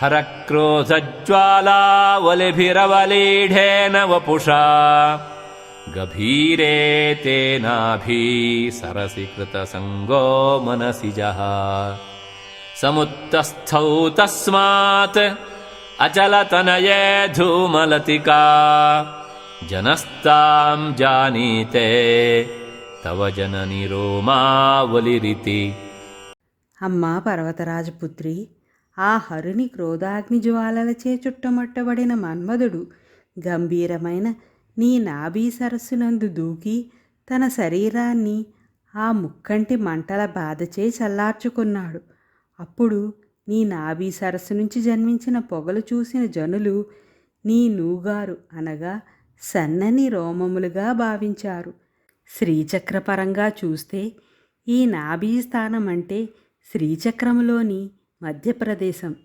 हरक्रोधज्वालावलिभिरवलीढेन वपुषा गभीरे तेनाभी सरसि कृतसङ्गो मनसिजः समुत्तस्थौ तस्मात् अचलतनये धूमलतिका जनस्तां जानीते तव जननि रोमावलिरिति అమ్మా పర్వతరాజపుత్రి ఆ హరుని క్రోధాగ్ని జ్వాలలచే చుట్టమట్టబడిన మన్మధుడు గంభీరమైన నీ నాభీ సరస్సునందు దూకి తన శరీరాన్ని ఆ ముక్కంటి మంటల బాధచే చల్లార్చుకున్నాడు. అప్పుడు నీ నాభీ సరస్సు నుంచి జన్మించిన పొగలు చూసిన జనులు నీ నూగారు అనగా సన్నని రోమములుగా భావించారు. శ్రీచక్రపరంగా చూస్తే ఈ నాభీ స్థానం అంటే శ్రీచక్రములోని మధ్యప్రదేశం.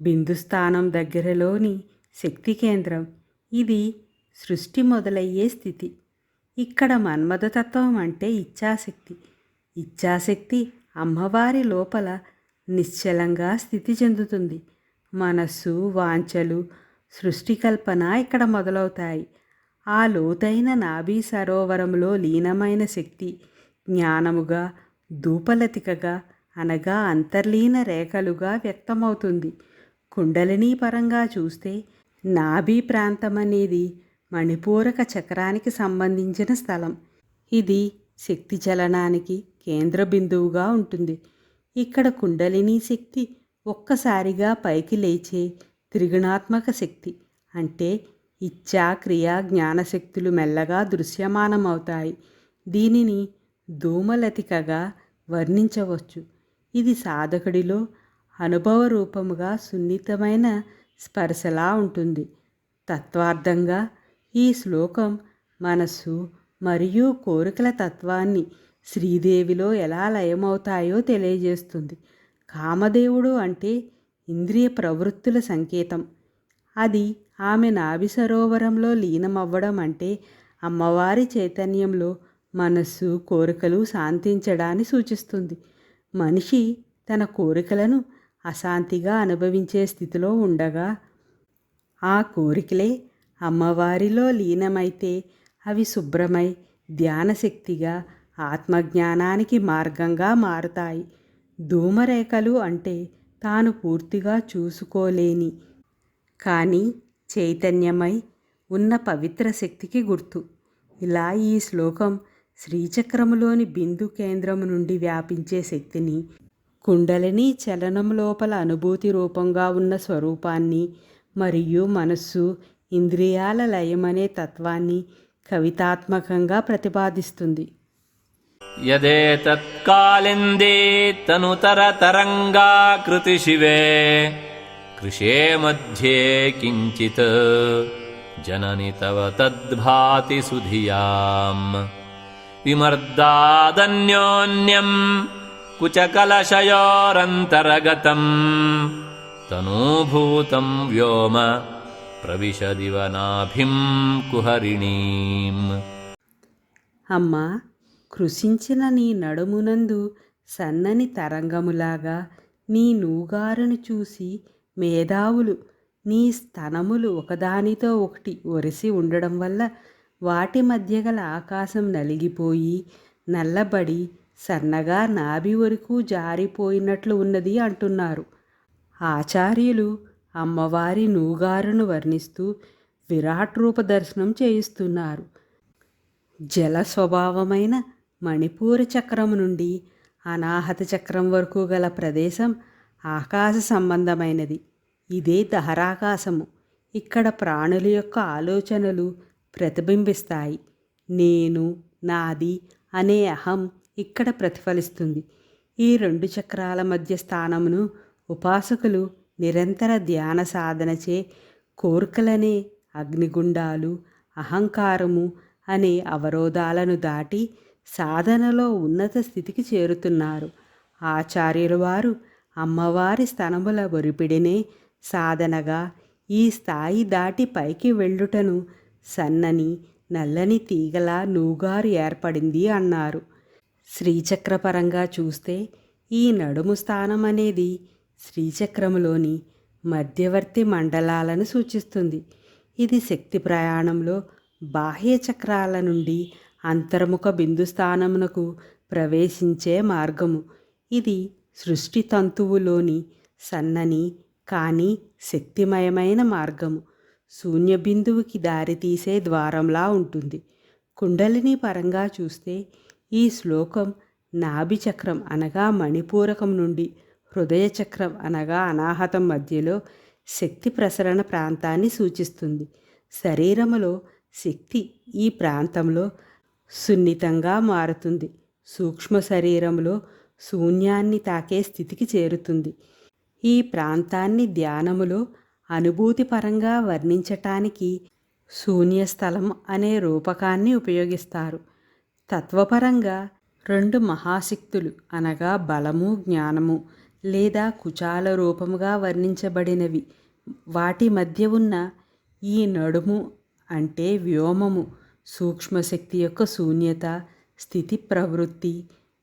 బిందుస్థానం దగ్గరలోని శక్తి కేంద్రం. ఇది సృష్టి మొదలయ్యే స్థితి. ఇక్కడ మన్మథతత్వం అంటే ఇచ్ఛాశక్తి. ఇచ్ఛాశక్తి అమ్మవారి లోపల నిశ్చలంగా స్థితి చెందుతుంది. మనస్సు వాంఛలు సృష్టి కల్పన ఇక్కడ మొదలవుతాయి. ఆ లోతైన నాభీ సరోవరంలో లీనమైన శక్తి జ్ఞానముగా ధూపలతికగా అనగా అంతర్లీన రేఖలుగా వ్యక్తమవుతుంది. కుండలినీ పరంగా చూస్తే నాభి ప్రాంతం అనేది మణిపూరక చక్రానికి సంబంధించిన స్థలం. ఇది శక్తి చలనానికి కేంద్ర బిందువుగా ఉంటుంది. ఇక్కడ కుండలిని శక్తి ఒక్కసారిగా పైకి లేచే త్రిగుణాత్మక శక్తి అంటే ఇచ్ఛా క్రియా జ్ఞానశక్తులు మెల్లగా దృశ్యమానమవుతాయి. దీనిని ధూమలతికగా వర్ణించవచ్చు. ఇది సాధకుడిలో అనుభవ రూపముగా సున్నితమైన స్పర్శలా ఉంటుంది. తత్వార్థంగా ఈ శ్లోకం మనస్సు మరియు కోరికల తత్వాన్ని శ్రీదేవిలో ఎలా లయమవుతాయో తెలియజేస్తుంది. కామదేవుడు అంటే ఇంద్రియ ప్రవృత్తుల సంకేతం. అది ఆమె నాభి సరోవరంలో లీనమవ్వడం అంటే అమ్మవారి చైతన్యంలో మనస్సు కోరికలు శాంతించడాన్ని సూచిస్తుంది. మనిషి తన కోరికలను అశాంతిగా అనుభవించే స్థితిలో ఉండగా ఆ కోరికలే అమ్మవారిలో లీనమైతే అవి శుభ్రమై ధ్యానశక్తిగా ఆత్మజ్ఞానానికి మార్గంగా మారుతాయి. ధూమరేఖలు అంటే తాను పూర్తిగా చూసుకోలేని కానీ చైతన్యమై ఉన్న పవిత్ర శక్తికి గుర్తు. ఇలా ఈ శ్లోకం శ్రీచక్రములోని బిందు కేంద్రము నుండి వ్యాపించే శక్తిని కుండలిని చలనం లోపల అనుభూతి రూపంగా ఉన్న స్వరూపాన్ని మరియు మనస్సు ఇంద్రియాల లయమనే తత్వాన్ని కవితాత్మకంగా ప్రతిపాదిస్తుంది. యదేతత్కాలిందే తనుతరతరంగాకృతి శివే కృషే మధ్యే కించిత్ జనని తవ తద్భాతి సుధియాం. విమర్దాదన్యోన్యం కుచకలశయోరంతరగతం తనూభూతం వ్యోమ ప్రవిశదివనాభిం కుహరిణీం అమ్మా కృషించిన నీ నడుమునందు సన్నని తరంగములాగా నీ నూగారును చూసి మేధావులు నీ స్థనములు ఒకదానితో ఒకటి ఒరిసి ఉండడం వల్ల వాటి మధ్య గల ఆకాశం నలిగిపోయి నల్లబడి సన్నగా నాభి వరకు జారిపోయినట్లు ఉన్నది అంటున్నారు. ఆచార్యులు అమ్మవారి నూగారును వర్ణిస్తూ విరాట్ రూప దర్శనం చేయిస్తున్నారు. జల స్వభావమైన మణిపూర చక్రం నుండి అనాహత చక్రం వరకు గల ప్రదేశం ఆకాశ సంబంధమైనది. ఇదే దహరాకాశము. ఇక్కడ ప్రాణుల యొక్క ఆలోచనలు ప్రతిబింబిస్తాయి. నేను నాది అనే అహం ఇక్కడ ప్రతిఫలిస్తుంది. ఈ రెండు చక్రాల మధ్య స్థానమును ఉపాసకులు నిరంతర ధ్యాన సాధనచే కోరికలనే అగ్నిగుండాలు అహంకారము అనే అవరోధాలను దాటి సాధనలో ఉన్నత స్థితికి చేరుతున్నారు. ఆచార్యుల వారు అమ్మవారి స్తనముల ఒరిపిడినే సాధనగా ఈ స్థాయి దాటి పైకి వెళ్ళుటను సన్నని నల్లని తీగల నూగారు ఏర్పడింది అన్నారు. శ్రీచక్రపరంగా చూస్తే ఈ నడుము స్థానం అనేది శ్రీచక్రములోని మధ్యవర్తి మండలాలను సూచిస్తుంది. ఇది శక్తి ప్రయాణంలో బాహ్య చక్రాల నుండి అంతర్ముఖ బిందు స్థానమునకు ప్రవేశించే మార్గము. ఇది సృష్టి తంతువులోని సన్నని కానీ శక్తిమయమైన మార్గము. శూన్య బిందువుకి దారితీసే ద్వారంలా ఉంటుంది. కుండలిని పరంగా చూస్తే ఈ శ్లోకం నాభి చక్రం అనగా మణిపూరకం నుండి హృదయ చక్రం అనగా అనాహతం మధ్యలో శక్తి ప్రసరణ ప్రాంతాన్ని సూచిస్తుంది. శరీరములో శక్తి ఈ ప్రాంతంలో సున్నితంగా మారుతుంది. సూక్ష్మ శరీరంలో శూన్యాన్ని తాకే స్థితికి చేరుతుంది. ఈ ప్రాంతాన్ని ధ్యానములో అనుభూతిపరంగా వర్ణించటానికి శూన్యస్థలం అనే రూపకాన్ని ఉపయోగిస్తారు. తత్వపరంగా రెండు మహాశక్తులు అనగా బలము జ్ఞానము లేదా కుచాల రూపముగా వర్ణించబడినవి. వాటి మధ్య ఉన్న ఈ నడుము అంటే వ్యోమము సూక్ష్మశక్తి యొక్క శూన్యత స్థితి ప్రవృత్తి.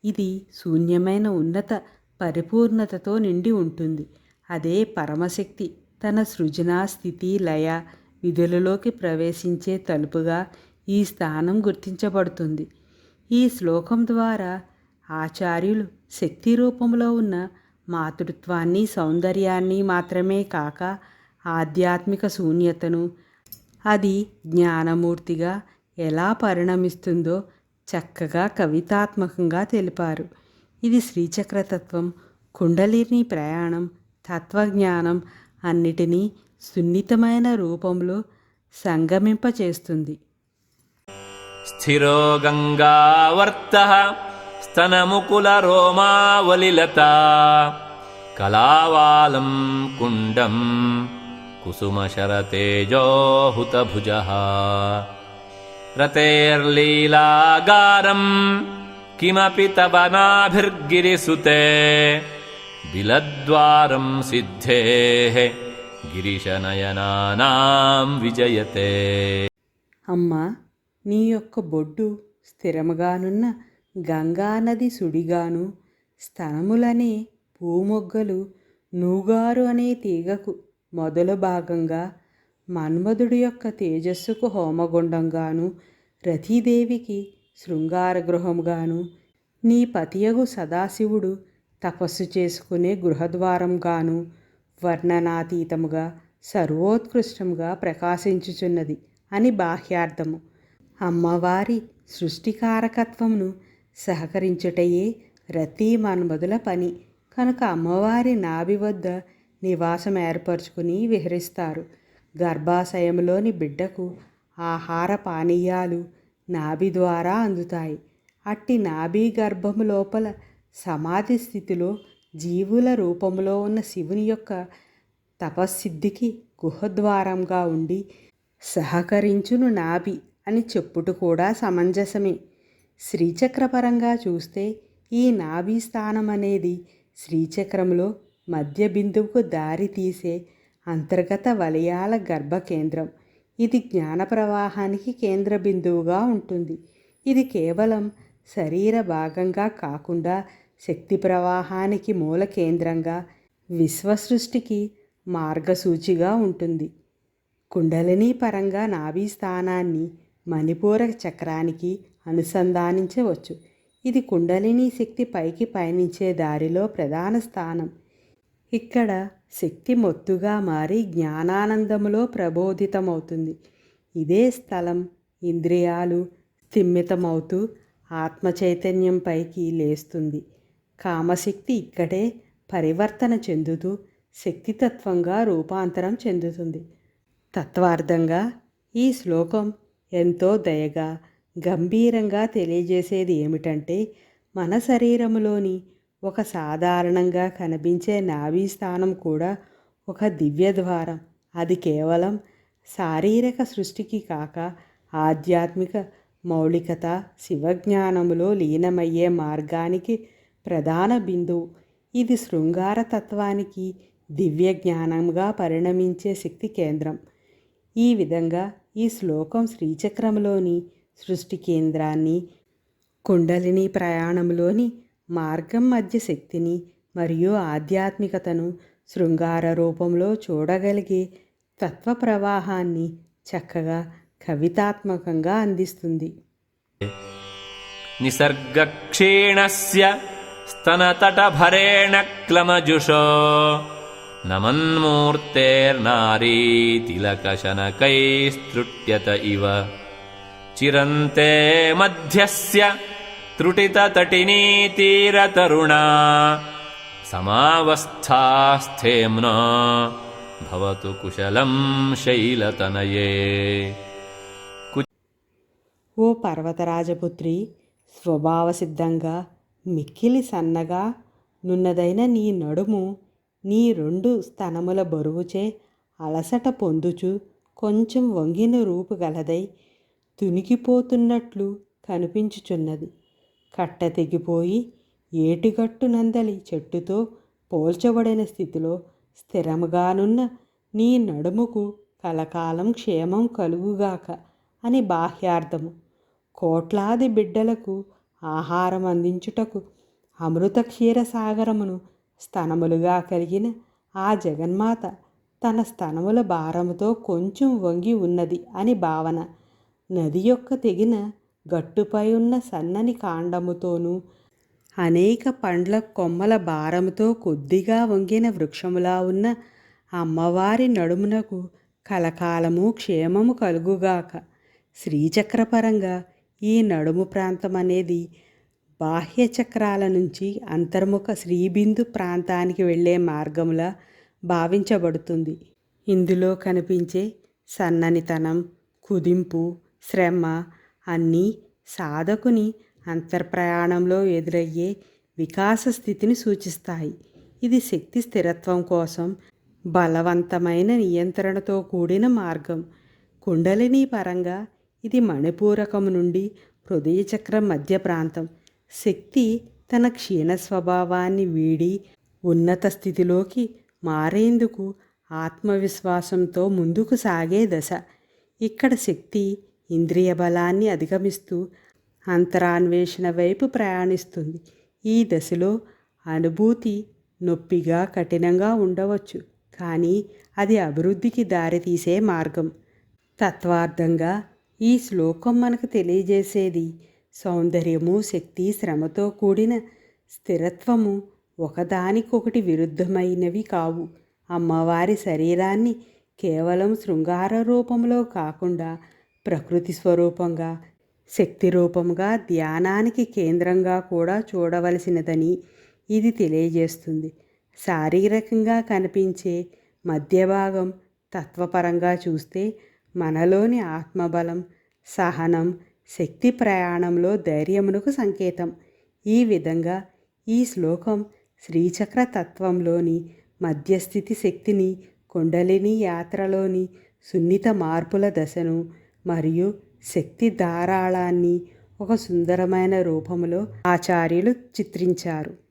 ఇది శూన్యమైన ఉన్నత పరిపూర్ణతతో నిండి ఉంటుంది. అదే పరమశక్తి. తన సృజనా స్థితి లయ విధులలోకి ప్రవేశించే తలుపుగా ఈ స్థానం గుర్తించబడుతుంది. ఈ శ్లోకం ద్వారా ఆచార్యులు శక్తి రూపంలో ఉన్న మాతృత్వాన్ని సౌందర్యాన్ని మాత్రమే కాక ఆధ్యాత్మిక శూన్యతను అది జ్ఞానమూర్తిగా ఎలా పరిణమిస్తుందో చక్కగా కవితాత్మకంగా తెలిపారు. ఇది శ్రీచక్రతత్వం కుండలిని ప్రయాణం తత్వజ్ఞానం అన్నిటినీ సున్నితమైన రూపంలో సంగమింపచేస్తుంది. స్థిరో గంగావర్త స్తనముకులరోమావలిలత కళావాలం కుండం కుసుమశరతేజోహుతభుజ రతేర్లీలాగారం కిమపి తవ నాభిర్గిరిసుతే బిలద్వారం సిద్ధే గిరిశనయనానాం విజయతే అమ్మా నీ యొక్క బొడ్డు స్థిరముగానున్న గంగానది సుడిగాను స్తనములనే పూమొగ్గలు నూగారు అనే తీగకు మొదలు భాగంగా మన్మధుడి యొక్క తేజస్సుకు హోమగుండంగాను రతీదేవికి శృంగార గృహంగాను నీ పతియగు సదాశివుడు తపస్సు చేసుకునే గృహద్వారంగాను వర్ణనాతీతముగా సర్వోత్కృష్టముగా ప్రకాశించుచున్నది అని బాహ్యార్థము. అమ్మవారి సృష్టికారకత్వమును సహకరించుటయే రతీ మన్మధుల పని. కనుక అమ్మవారి నాభి వద్ద నివాసం ఏర్పరచుకుని విహరిస్తారు. గర్భాశయంలోని బిడ్డకు ఆహార పానీయాలు నాభి ద్వారా అందుతాయి. అట్టి నాభి గర్భము లోపల సమాధి స్థితిలో జీవుల రూపంలో ఉన్న శివుని యొక్క తపస్సిద్ధికి గుహద్వారంగా ఉండి సహకరించును నాభి అని చెప్పుట కూడా సమంజసమే. శ్రీచక్రపరంగా చూస్తే ఈ నాభి స్థానం అనేది శ్రీచక్రంలో మధ్య బిందువుకు దారి తీసే అంతర్గత వలయాల గర్భ కేంద్రం ఇది జ్ఞాన ప్రవాహానికి కేంద్ర బిందువుగా ఉంటుంది. ఇది కేవలం శరీర భాగంగా కాకుండా శక్తి ప్రవాహానికి మూల కేంద్రంగా విశ్వసృష్టికి మార్గసూచిగా ఉంటుంది. కుండలిని పరంగా నాభి స్థానాన్ని మణిపూర చక్రానికి అనుసంధానించవచ్చు. ఇది కుండలిని శక్తి పైకి పయనించే దారిలో ప్రధాన స్థానం. ఇక్కడ శక్తి మొత్తుగా మారి జ్ఞానానందములో ప్రబోధితమవుతుంది. ఇదే స్థలం ఇంద్రియాలు స్థిమ్మితమవుతూ ఆత్మ చైతన్యం పైకి లేస్తుంది. కామశక్తి ఇక్కడే పరివర్తన చెందుతూ శక్తితత్వంగా రూపాంతరం చెందుతుంది. తత్వార్థంగా ఈ శ్లోకం ఎంతో దయగా గంభీరంగా తెలియజేసేది ఏమిటంటే మన శరీరములోని ఒక సాధారణంగా కనిపించే నాభీ స్థానం కూడా ఒక దివ్య ద్వారం అది కేవలం శారీరక సృష్టికి కాక ఆధ్యాత్మిక మౌలికత శివజ్ఞానములో లీనమయ్యే మార్గానికి ప్రధాన బిందువు. ఇది శృంగార తత్వానికి దివ్య జ్ఞానంగా పరిణమించే శక్తి కేంద్రం. ఈ విధంగా ఈ శ్లోకం శ్రీచక్రంలోని సృష్టి కేంద్రాన్ని కుండలిని ప్రయాణంలోని మార్గం మధ్య శక్తిని మరియు ఆధ్యాత్మికతను శృంగార రూపంలో చూడగలిగే తత్వ ప్రవాహాన్ని చక్కగా కవితాత్మకంగా అందిస్తుంది. నిసర్గక్షేణస్య स्तनतटभरेण क्लमजुषो नमन्मूर्तेर्नारीतिलकशनकैस्तृट्यत इव चिरन्ते मध्यस्य त्रुटिततटिनीतीरतरुणा समावस्थास्थेम्ना भवतु कुशलं शैलतनये ఓ పర్వతరాజపుత్రి స్వభావసిద్ధంగా మిక్కిలి సన్నగా నున్నదైన నీ నడుము నీ రెండు స్తనముల బరువుచే అలసట పొందుచు కొంచెం వంగిన రూపు గలదై తునికిపోతున్నట్లు కనిపించుచున్నది. కట్ట తెగిపోయి ఏటిగట్టు నందలి చెట్టుతో పోల్చబడిన స్థితిలో స్థిరముగానున్న నీ నడుముకు కలకాలం క్షేమం కలుగుగాక అని బాహ్యార్థము. కోట్లాది బిడ్డలకు ఆహారం అందించుటకు అమృత క్షీరసాగరమును స్తనములుగా కలిగిన ఆ జగన్మాత తన స్తనముల భారముతో కొంచెం వంగి ఉన్నది అని భావన. నది యొక్క తెగిన గట్టుపై ఉన్న సన్నని కాండముతోనూ అనేక పండ్ల కొమ్మల భారముతో కొద్దిగా వంగిన వృక్షములా ఉన్న అమ్మవారి నడుమునకు కలకాలము క్షేమము కలుగుగాక శ్రీచక్రపరంగా ఈ నడుము ప్రాంతం అనేది బాహ్య చక్రాల నుంచి అంతర్ముఖ శ్రీబిందు ప్రాంతానికి వెళ్ళే మార్గములా భావించబడుతుంది. ఇందులో కనిపించే సన్ననితనం కుదింపు శ్రమ అన్నీ సాధకుని అంతర్ప్రయాణంలో ఎదురయ్యే వికాస స్థితిని సూచిస్తాయి. ఇది శక్తి స్థిరత్వం కోసం బలవంతమైన నియంత్రణతో కూడిన మార్గం. కుండలిని పరంగా ఇది మణిపూరకం నుండి హృదయచక్రం మధ్య ప్రాంతం. శక్తి తన క్షీణ స్వభావాన్ని వీడి ఉన్నత స్థితిలోకి మారేందుకు ఆత్మవిశ్వాసంతో ముందుకు సాగే దశ. ఇక్కడ శక్తి ఇంద్రియ బలాన్ని అధిగమిస్తూ అంతరాన్వేషణ వైపు ప్రయాణిస్తుంది. ఈ దశలో అనుభూతి నొప్పిగా కఠినంగా ఉండవచ్చు. కానీ అది అభివృద్ధికి దారితీసే మార్గం. తత్వార్థంగా ఈ శ్లోకం మనకు తెలియజేసేది సౌందర్యము శక్తి శ్రమతో కూడిన స్థిరత్వము ఒకదానికొకటి విరుద్ధమైనవి కావు. అమ్మవారి శరీరాన్ని కేవలం శృంగార రూపంలో కాకుండా ప్రకృతి స్వరూపంగా శక్తి రూపంగా ధ్యానానికి కేంద్రంగా కూడా చూడవలసినదని ఇది తెలియజేస్తుంది. శారీరకంగా కనిపించే మధ్య భాగం తత్వపరంగా చూస్తే మనలోని ఆత్మబలం సహనం శక్తి ప్రయాణంలో ధైర్యమునకు సంకేతం. ఈ విధంగా ఈ శ్లోకం శ్రీచక్ర తత్వంలోని మధ్యస్థితి శక్తిని కుండలిని యాత్రలోని సున్నిత మార్పుల దశను మరియు శక్తి ధారాళాన్ని ఒక సుందరమైన రూపంలో ఆచార్యులు చిత్రించారు.